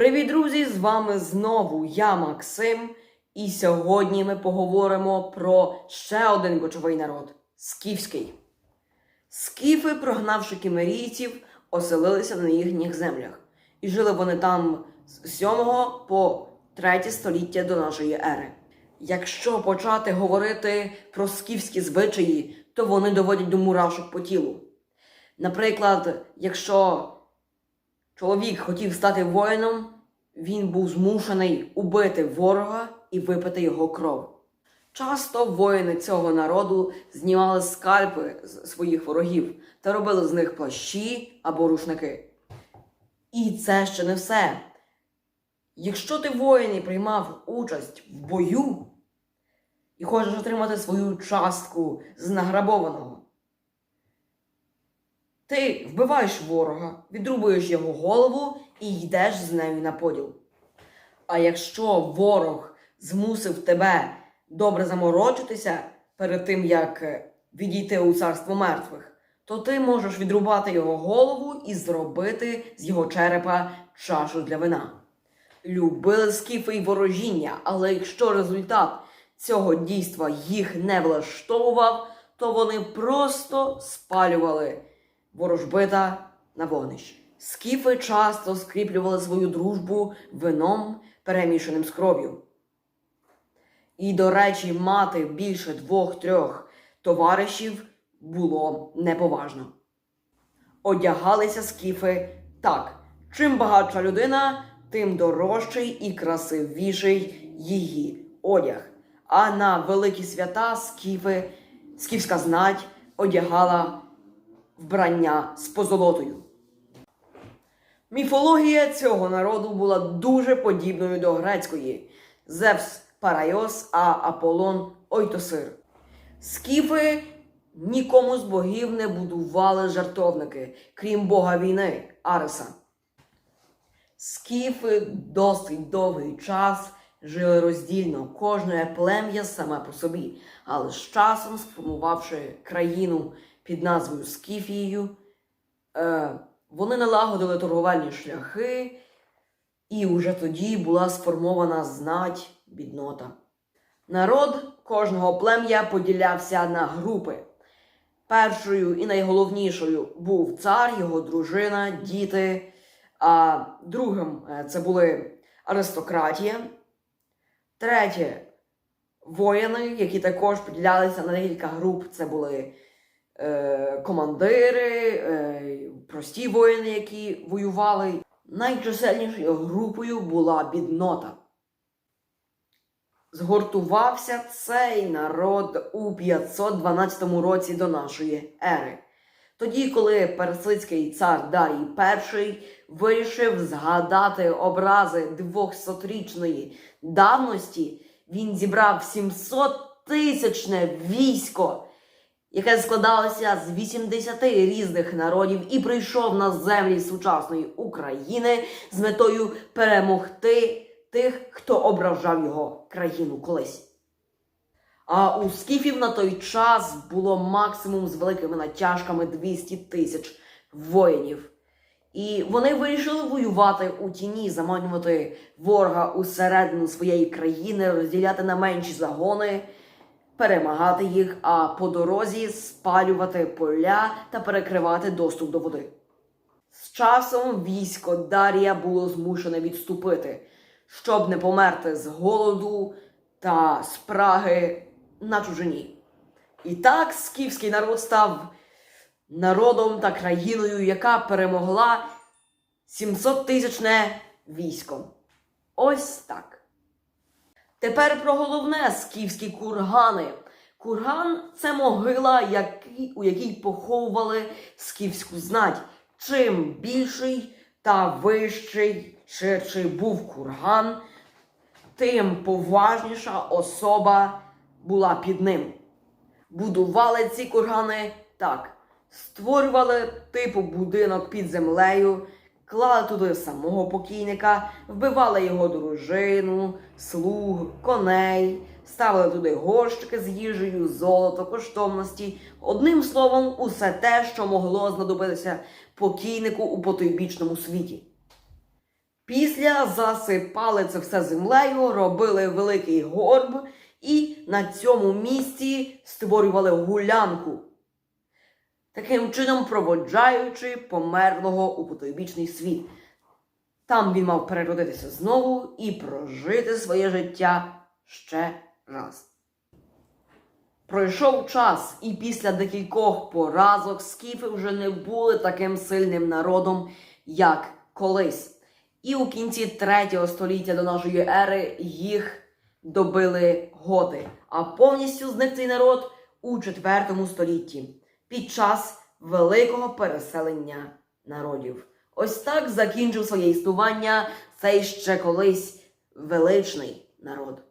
Привіт, друзі! З вами знову я, Максим, і сьогодні ми поговоримо про ще один кочовий народ скіфський. Скіфи, прогнавши кімерійців, оселилися на їхніх землях, і жили вони там з 7 по 3 століття до нашої ери. Якщо почати говорити про скіфські звичаї, то вони доводять до мурашок по тілу. Наприклад, якщо чоловік хотів стати воїном, він був змушений убити ворога і випити його кров. Часто воїни цього народу знімали скальпи з своїх ворогів та робили з них плащі або рушники. І це ще не все. Якщо ти воїн і приймав участь в бою і хочеш отримати свою частку з награбованого, ти вбиваєш ворога, відрубуєш його голову і йдеш з нею на поділ. А якщо ворог змусив тебе добре заморочитися перед тим, як е, відійти у царство мертвих, то ти можеш відрубати його голову і зробити з його черепа чашу для вина. Любили скіфи й ворожіння, але якщо результат цього дійства їх не влаштовував, то вони просто спалювали ворожбита на вогнищі. Скіфи часто скріплювали свою дружбу вином, перемішаним з кров'ю. І, до речі, мати більше двох-трьох товаришів було неповажно. Одягалися скіфи так. Чим багатша людина, тим дорожчий і красивіший її одяг. А на великі свята скіфи, скіфська знать одягала вбрання з позолотою. Міфологія цього народу була дуже подібною до грецької Зевс Парайос, а Аполлон Ойтосир. Скіфи нікому з богів не будували жартовники, крім бога війни Ареса. Скіфи досить довгий час жили роздільно, кожне плем'я саме по собі, але з часом, сформувавши країну під назвою Скіфією, е, вони налагодили торговельні шляхи, і уже тоді була сформована знать біднота. Народ кожного плем'я поділявся на групи. Першою і найголовнішою був цар, його дружина, діти. А другим е, це були аристократія. Третє воїни, які також поділялися на декілька груп. Це були командири, е, прості воїни, які воювали. Найчисельнішою групою була біднота. Згуртувався цей народ у 512 році до нашої ери. Тоді, коли персидський цар Дарій І вирішив згадати образи 200-річної давності, він зібрав 700 тисячне військо, яке складалося з 80 різних народів, і прийшов на землі сучасної України з метою перемогти тих, хто ображав його країну колись. А у скіфів на той час було максимум з великими натяжками 200 тисяч воїнів. І вони вирішили воювати у тіні, заманювати ворога усередину своєї країни, розділяти на менші загони, перемагати їх, а по дорозі спалювати поля та перекривати доступ до води. З часом військо Дарія було змушене відступити, щоб не померти з голоду та спраги на чужині. І так скіфський народ став народом та країною, яка перемогла 700 тисячне військо. Ось так. Тепер про головне скіфські кургани. Курган це могила, у якій поховували скіфську знать. Чим більший та вищий ширший був курган, тим поважніша особа була під ним. Будували ці кургани так: створювали типу будинок під землею, клали туди самого покійника, вбивали його дружину, слуг, коней, ставили туди горщики з їжею, золото, коштовності. Одним словом, усе те, що могло знадобитися покійнику у потойбічному світі. Після засипали це все землею, робили великий горб і на цьому місці створювали гулянку. Таким чином проводжаючи померлого у потойбічний світ. Там він мав переродитися знову і прожити своє життя ще раз. Пройшов час, і після декількох поразок скіфи вже не були таким сильним народом, як колись. І у кінці третього століття до нашої ери їх добили готи, а повністю зник цей народ у четвертому столітті під час великого переселення народів. Ось так закінчив своє існування цей ще колись величний народ.